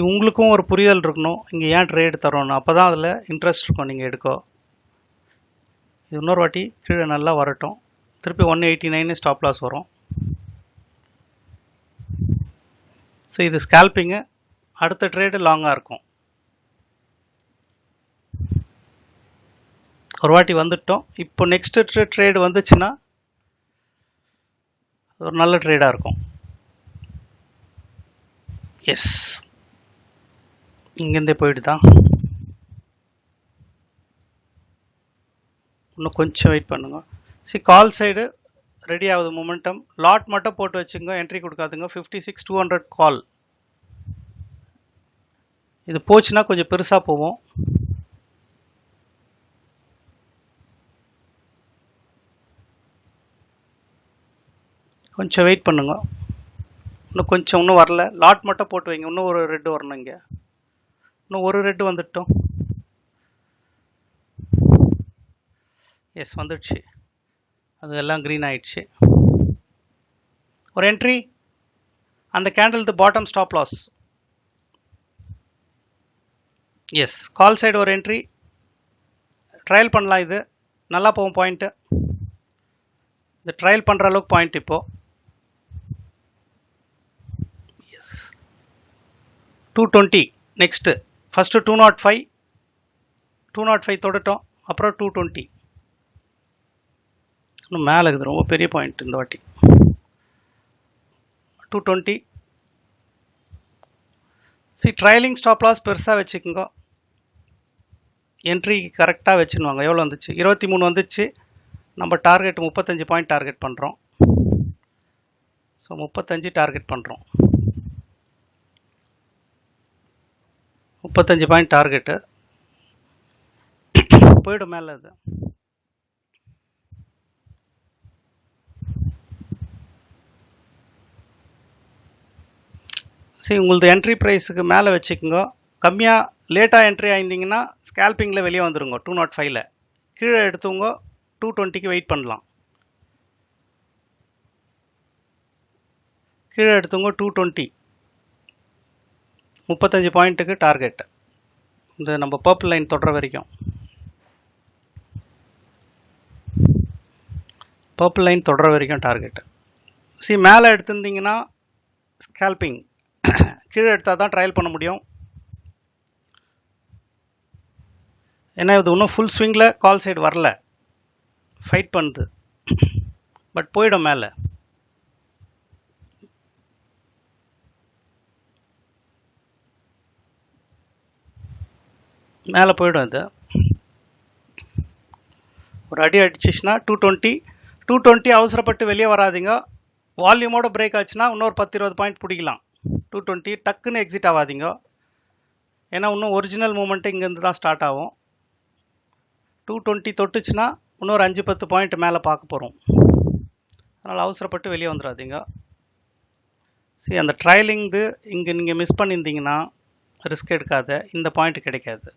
உங்களுக்கும் ஒரு புரிதல் இருக்கணும். இங்கே ஏன் ட்ரேடு தரோன்னு அப்போ தான் அதில் இன்ட்ரெஸ்ட் இருக்கும் நீங்கள் எடுக்கோ. இது இன்னொரு வாட்டி கீழே நல்லா வரட்டும். திருப்பி one eighty nine stop loss வரும். ஸோ இது ஸ்கேல்பிங்கு அடுத்த ட்ரேடு லாங்காக இருக்கும். ஒரு வாட்டி வந்துட்டோம். இப்போ நெக்ஸ்ட்டு ட்ரேடு வந்துச்சுன்னா ஒரு நல்ல ட்ரேடாக இருக்கும். எஸ் இங்கேருந்தே போயிடுதான் இன்னும் கொஞ்சம் வெயிட் பண்ணுங்க. சி கால் சைடு ரெடி ஆகுது மொமெண்டம் லாட் மட்டும் போட்டு வச்சுங்க entry கொடுக்காதுங்க. Fifty six two hundred call இது போச்சுன்னா கொஞ்சம் பெருசாக போவோம் கொஞ்சம் வெயிட் பண்ணுங்க. இன்னும் கொஞ்சம் இன்னும் வரல. லாட் மட்டும் போட்டு வைங்க. இன்னும் ஒரு ரெட்டு வரணும் இங்கே. இன்னும் ஒரு ரெட்டு வந்துட்டோம். எஸ் வந்துடுச்சு. அது எல்லாம் க்ரீன் ஆயிடுச்சு. ஒரு என்ட்ரி அந்த candle bottom stop loss yes call side ஒரு என்ட்ரி ட்ரையல் பண்ணலாம் இது. நல்லா போகும் பாயிண்ட்டு இது ட்ரையல் பண்ணுற அளவுக்கு பாயிண்ட் இப்போ. Yes two twenty next first two nought five two nought five தொடட்டோம் அப்புறம் டூ டுவெண்ட்டி இன்னும் மேலே இருக்குது ரொம்ப பெரிய பாயிண்ட் இந்த வாட்டி. Two twenty C trailing stop loss பெருசாக வச்சுக்கோங்க. என்ட்ரி கரெக்டாக வச்சுருவாங்க எவ்வளோ வந்துச்சு? இருபத்தி மூணு வந்துச்சு. நம்ம டார்கெட் முப்பத்தஞ்சு பாயிண்ட் டார்கெட் பண்ணுறோம் ஸோ முப்பத்தஞ்சு டார்கெட் பண்ணுறோம் முப்பத்தஞ்சு பாயிண்ட் டார்கெட்டு போயிடும் மேலே அது. சரி உங்களது என்ட்ரி ப்ரைஸுக்கு மேலே வச்சுக்கோங்க. கம்மியாக லேட்டாக என்ட்ரி ஆயிருந்தீங்கன்னா ஸ்கேல்பிங்கில் வெளியே வந்துருங்க. டூ நாட் ஃபைவ்ல கீழே எடுத்தவங்க டூ டுவெண்ட்டிக்கு வெயிட் பண்ணலாம். கீழே எடுத்தவங்க டூ டுவெண்ட்டி முப்பத்தஞ்சு பாயிண்ட்டுக்கு டார்கெட் இந்த நம்ம பர்பிள் லைன் தொடர வரைக்கும். பர்பிள் லைன் தொடர வரைக்கும் டார்கெட் சி மேலே எடுத்திருந்தீங்கன்னா ஸ்கேல்பிங் கீழே எடுத்தால் தான் ட்ரையல் பண்ண முடியும். ஏன்னா இது இன்னும் ஃபுல் ஸ்விங்கில் கால் சைடு வரல. ஃபைட் பண்ணுது. பட் போயிடும் மேலே. மேலே போயிடும் அது. ஒரு அடி அடிச்சிச்சுன்னா டூ டுவெண்ட்டி டூ டுவெண்ட்டி அவசரப்பட்டு வெளியே வராதிங்க. வால்யூமோட பிரேக் ஆச்சுன்னா இன்னொரு பத்து இருபது பாயிண்ட் பிடிக்கலாம். டூ டுவெண்ட்டி டக்குன்னு எக்ஸிட் ஆகாதீங்க. ஏன்னா இன்னும் ஒரிஜினல் மூமெண்ட்டு இங்கேருந்து தான் ஸ்டார்ட் ஆகும். டூ டுவெண்ட்டி தொட்டுச்சுன்னா இன்னொரு அஞ்சு பத்து பாயிண்ட் மேலே பார்க்க போகிறோம் அதனால் அவசரப்பட்டு வெளியே வந்துடாதீங்க. சரி அந்த ட்ரையலிங்து இங்கே நீங்கள் மிஸ் பண்ணியிருந்தீங்கன்னா ரிஸ்க் எடுக்காத. இந்த பாயிண்ட் கிடைக்காது.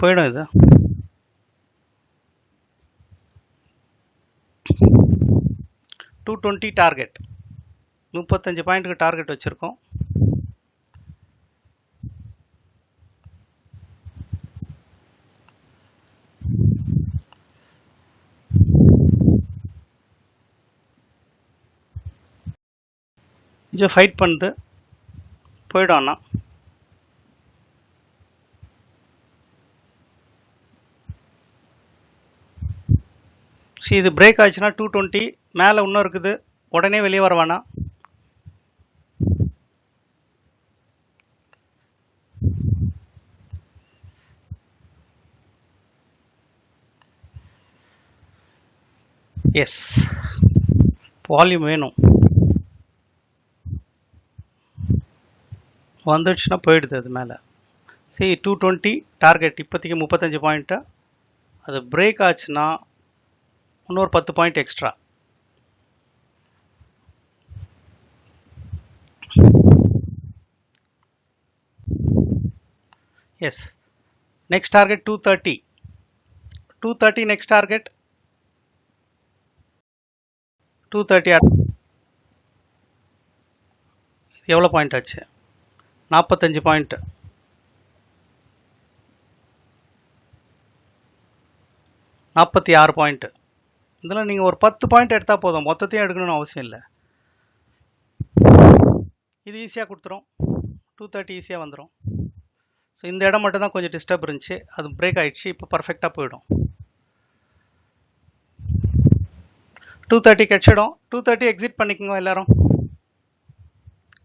போயிடும் இது. டூ டுவெண்ட்டி டார்கெட் முப்பத்தஞ்சு பாயிண்ட்டுக்கு டார்கெட் வச்சுருக்கோம். கொஞ்சம் ஃபைட் பண்ணுது. போயிடும் ஸோ சரி இது பிரேக் ஆச்சுன்னா டூ டுவெண்ட்டி மேலே இன்னும் இருக்குது. உடனே வெளியே வரவானா எஸ் வால்யூம் வேணும். வந்துடுச்சுன்னா போயிடுது அது மேலே. சரி டூ டுவெண்ட்டி டார்கெட் இப்போதைக்கு முப்பத்தஞ்சு பாயிண்ட்டு அது பிரேக் ஆச்சுன்னா இன்னொரு பத்து point extra yes next target two thirty two thirty next target two thirty எவ்வளோ பாயிண்ட் ஆச்சு? நாற்பத்தஞ்சு பாயிண்ட் நாற்பத்தி ஆறு பாயிண்ட் இதெல்லாம் நீங்கள் ஒரு பத்து பாயிண்ட் எடுத்தால் போதும். மொத்தத்தையும் எடுக்கணும்னு அவசியம் இல்லை. இது ஈஸியாக கொடுத்துரும். டூ தேர்ட்டி ஈஸியாக வந்துடும் ஸோ இந்த இடம் மட்டும் தான் கொஞ்சம் டிஸ்டர்ப் இருந்துச்சு. அது பிரேக் ஆகிடுச்சு இப்போ பர்ஃபெக்டாக போயிடும். டூ தேர்ட்டி கிடச்சிடும் டூ தேர்ட்டி எக்ஸிட் பண்ணிக்கோங்க எல்லோரும்.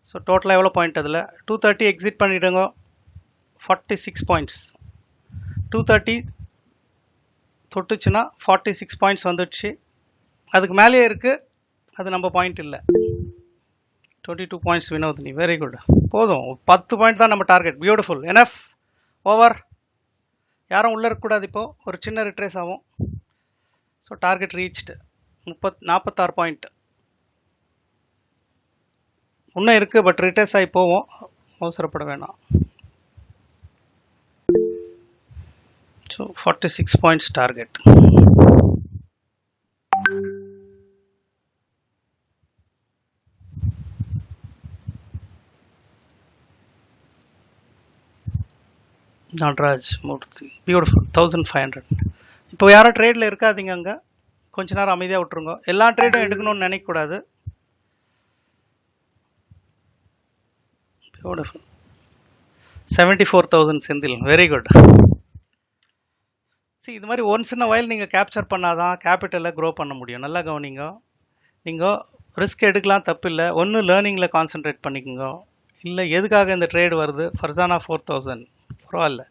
ஸோ டோட்டலாக எவ்வளோ பாயிண்ட் அதில்? டூ தேர்ட்டி எக்ஸிட் பண்ணிவிடுங்க forty six points two thirty தொட்டுச்சுன்னா forty six points வந்துடுச்சு. அதுக்கு மேலேயே இருக்குது அது நம்ம பாயிண்ட் இல்லை. Twenty two points Vinodhini very good போதும். பத்து பாயிண்ட் தான் நம்ம டார்கெட் பியூட்டிஃபுல் எனஃப் ஓவர் யாரும் உள்ளே இருக்கக்கூடாது இப்போது ஒரு சின்ன ரிட்ரேஸ் ஆகும். ஸோ டார்கெட் ரீச்டு முப்பத் நாற்பத்தாறு பாயிண்ட் இன்னும் இருக்குது பட் ரிட்ரேஸ் ஆகி போவோம் அவசரப்பட வேணாம். So forty six target. Target Nataraj Murthy beautiful thousand five hundred இப்போ யாரும் ட்ரேடில் இருக்காதீங்க அங்கே. கொஞ்ச நேரம் அமைதியாக விட்டுருங்க. எல்லா ட்ரேடும் எடுக்கணும்னு நினைக்கக்கூடாது. Beautiful seventy four thousand Senthil. Very good சரி இது மாதிரி ஒன்ஸ் இன் வயல் நீங்கள் கேப்சர் பண்ணாதான் கேபிட்டலை க்ரோ பண்ண முடியும். நல்லா கவனிங்க. நீங்கள் ரிஸ்க் எடுக்கலாம் தப்பு இல்லை ஒன்று லேர்னிங்கில் கான்சென்ட்ரேட் பண்ணிக்கோங்க. இல்லை எதுக்காக இந்த ட்ரேட் வருது? ஃபர்சானா ஃபோர் தௌசண்ட் பரவாயில்ல.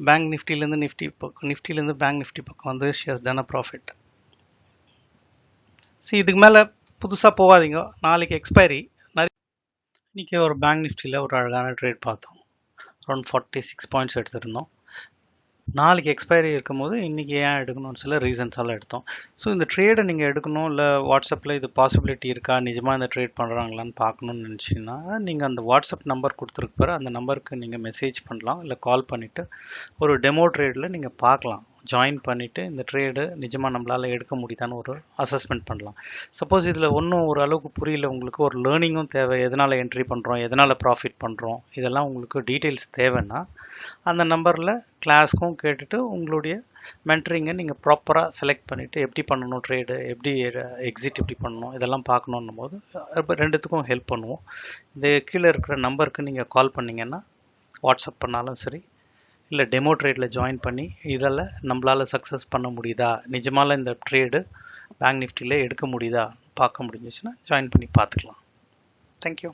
பேங்க் நிஃப்டிலேருந்து நிஃப்டி பக்கம் நிஃப்டிலேருந்து பேங்க் நிஃப்டி பக்கம் வந்து ஷியஸ் டன் அ ப்ராஃபிட் சரி இதுக்கு மேலே புதுசாக போகாதீங்க. நாளைக்கு எக்ஸ்பைரி நிறைய இன்றைக்கி ஒரு பேங்க் நிஃப்டியில் ஒரு அழகான ட்ரேட் பார்த்தோம். அரௌண்ட் ஃபார்ட்டி சிக்ஸ் பாயிண்ட்ஸ் எடுத்திருந்தோம். நாளைக்கு எக்ஸ்பைரி இருக்கும்போது இன்றைக்கி ஏன் எடுக்கணும்னு சில ரீசன்ஸால் எடுத்தோம். ஸோ இந்த ட்ரேடை நீங்கள் எடுக்கணும் இல்லை வாட்ஸ்அப்பில் இது பாசிபிலிட்டி இருக்கா நிஜமாக இந்த ட்ரேட் பண்ணுறாங்களான்னு பார்க்கணுன்னு நினச்சிங்கன்னா நீங்கள் அந்த வாட்ஸ்அப் நம்பர் கொடுத்துருக்கு கொடுத்துருப்பாரு அந்த நம்பருக்கு நீங்கள் மெசேஜ் பண்ணலாம் இல்லை கால் பண்ணிவிட்டு ஒரு டெமோ ட்ரேடில் நீங்கள் பார்க்கலாம். ஜாயின் பண்ணிவிட்டு இந்த ட்ரேடு நிஜமாக நம்மளால் எடுக்க முடியுதான்னு ஒரு அசஸ்மெண்ட் பண்ணலாம். சப்போஸ் இதில் ஒன்றும் ஒரு அளவுக்கு புரியல உங்களுக்கு ஒரு லேர்னிங்கும் தேவை. எதனால் என்ட்ரி பண்ணுறோம் எதனால் ப்ராஃபிட் பண்ணுறோம் இதெல்லாம் உங்களுக்கு டீட்டெயில்ஸ் தேவைன்னா அந்த நம்பரில் கிளாஸ்க்கும் கேட்டுட்டு உங்களுடைய மென்ட்ரிங்கை நீங்கள் ப்ராப்பராக செலக்ட் பண்ணிவிட்டு எப்படி பண்ணணும் ட்ரேடு எப்படி எக்ஸிட் எப்படி பண்ணணும் இதெல்லாம் பார்க்கணுன்னும் போது ரெண்டுத்துக்கும் ஹெல்ப் பண்ணுவோம். இந்த கீழே இருக்கிற நம்பருக்கு நீங்கள் கால் பண்ணிங்கன்னா வாட்ஸ்அப் பண்ணாலும் சரி இல்லை டெமோ ட்ரேடில் ஜாயின் பண்ணி இதில் நம்மளால் சக்ஸஸ் பண்ண முடியுதா? நிஜமால இந்த ட்ரேடு பேங்க் நிஃப்டியில் எடுக்க முடியுதா? பார்க்க முடிஞ்சிச்சுன்னா ஜாயின் பண்ணி பார்த்துக்கலாம். தேங்க்யூ